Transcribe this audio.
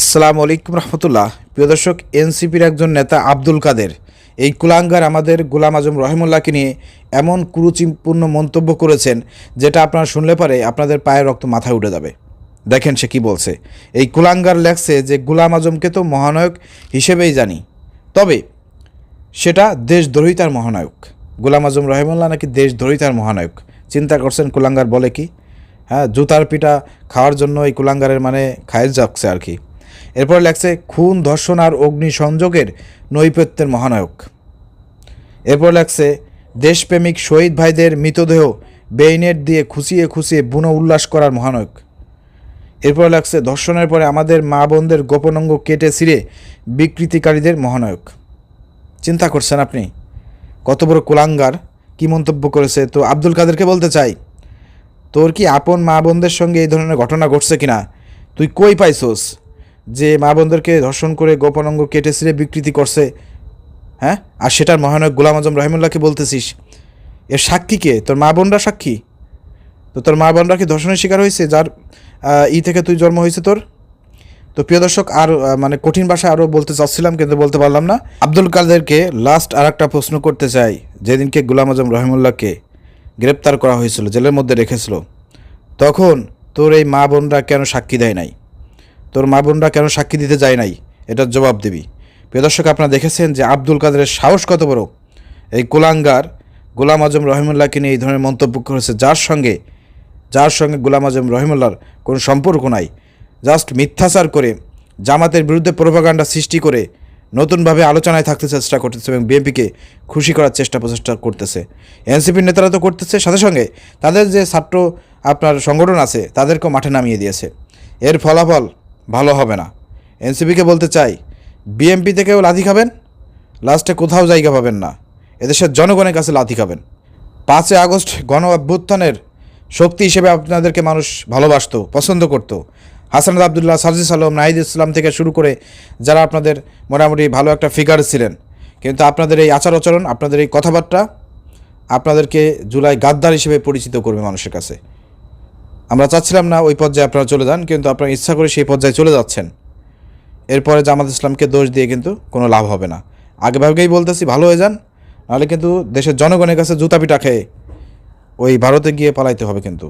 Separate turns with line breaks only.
আসসালামু আলাইকুম রহমতুল্লাহ। প্রিয় দর্শক, এনসিপির একজন নেতা আব্দুল কাদের এই কুলাঙ্গার আমাদের গোলাম আজম রহিমুল্লাহকে নিয়ে এমন কুরুচিপূর্ণ মন্তব্য করেছেন যেটা আপনারা শুনলে পরে আপনাদের পায়ের রক্ত মাথায় উঠে যাবে। দেখেন সে কি বলছে। এই কুলাঙ্গার লেখছে যে, গোলাম আজমকে তো মহানায়ক হিসেবেই জানি। তবে সেটা দেশদ্রোহিতার মহানায়ক। গোলাম আজম রহিমুল্লাহ নাকি দেশদ্রোহিতার মহানায়ক? চিন্তা করছেন কুলাঙ্গার বলে কি? হ্যাঁ জুতার পিঠা খাওয়ার জন্য এই কুলাঙ্গারের মানে খায়ের যাচ্ছে আর কি। এরপর লেখছে, খুন, ধর্ষণ আর অগ্নি সংযোগের নৈপত্যের মহানায়ক। এরপর লেখছে, দেশপ্রেমিক শহীদ ভাইদের মৃতদেহ বেইনেট দিয়ে খুশিয়ে খুশিয়ে বুনো উল্লাস করার মহানায়ক। এরপর লাগছে ধর্ষণের পরে আমাদের মা বোনদের গোপন অঙ্গ কেটে ছিঁড়ে বিকৃতিকারীদের মহানায়ক। চিন্তা করছেন আপনি? কত বড় কুলাঙ্গার, কি মন্তব্য করেছে? তো আব্দুল কাদেরকে বলতে চাই, তোর কি আপন মা বোনদের সঙ্গে এই ধরনের ঘটনা ঘটছে কিনা? তুই কই পাইছোস? যে মা বোনদেরকে ধর্ষণ করে গোপন অঙ্গ কেটে ছিঁড়ে বিকৃতি করছে। হ্যাঁ? আর সেটার মহানায়ক গোলাম আজম রহিমুল্লাহকে বলতেছিস। এর সাক্ষী কে? তোর মা বোনরা সাক্ষী? তো তোর মা বোনরা কি ধর্ষণের শিকার হয়েছে? যার ই থেকে তুই জন্ম হয়েছে তোর? তো প্রিয় দর্শক, আর মানে কঠিন ভাষায় আরও বলতে চাচ্ছিলাম, কিন্তু বলতে পারলাম না। আব্দুল কাদেরকে লাস্ট আর একটা প্রশ্ন করতে চাই, যেদিনকে গোলাম আজম রহিমুল্লাহকে গ্রেপ্তার করা হয়েছিল, জেলের মধ্যে রেখেছিল। তখন তোর এই মা বোনরা কেন সাক্ষী দেয় নাই? তোর মা বোনরা কেন সাক্ষী দিতে যায় নাই? এটার জবাব দিবি। প্রিয় দর্শক, আপনারা দেখেছেন যে আব্দুল কাদেরের সাহস কত বড়? এই গোলাঙ্গার গোলাম আজম রহিমুল্লাহকে নিয়ে এই ধরনের মন্তব্য করেছে। যার সঙ্গে যার সঙ্গে গোলাম আজম রহিমুল্লাহর কোনো সম্পর্ক নাই। জাস্ট মিথ্যাচার করে, জামাতের বিরুদ্ধে প্রোপাগান্ডা সৃষ্টি করে নতুনভাবে আলোচনায় থাকতে চেষ্টা করতেছে এবং বিএনপিকে খুশি করার চেষ্টা প্রচেষ্টা করতেছে। এনসিপির নেতারা তো করতেছে, সাথে সঙ্গে তাদের যে ছাত্র আপনার সংগঠন আছে, তাদেরকেও মাঠে নামিয়ে দিয়েছে। এর ফলাফল ভালো হবে না। এনসিপিকে বলতে চাই, বিএমপি থেকেও লাথি খাবেন, লাস্টে কোথাও জায়গা পাবেন না। এদেশের জনগণের কাছে লাথি খাবেন। পাঁচই আগস্ট গণ অভ্যুত্থানের শক্তি হিসেবে আপনাদেরকে মানুষ ভালোবাসত, পছন্দ করতো। হাসানাদ আবদুল্লাহ, সাজিস আলম, নাহিদ ইসলাম থেকে শুরু করে যারা আপনাদের মোটামুটি ভালো একটা ফিগার ছিলেন, কিন্তু আপনাদের এই আচার আচরণ, আপনাদের এই কথাবার্তা আপনাদেরকে জুলাই গাদ্দার হিসেবে পরিচিত করবে মানুষের কাছে। আমরা চাচ্ছিলাম না ওই পর্যায়ে আপনারা চলে যান, কিন্তু আপনারা ইচ্ছা করে সেই পর্যায়ে চলে যাচ্ছেন। এরপরে জামাত ইসলামকে দোষ দিয়ে কিন্তু কোনো লাভ হবে না। আগেভাগেই বলতেছি, ভালো হয়ে যান, নাহলে কিন্তু দেশের জনগণের কাছে জুতা পিটা খেয়ে ওই ভারতে গিয়ে পালাইতে হবে কিন্তু।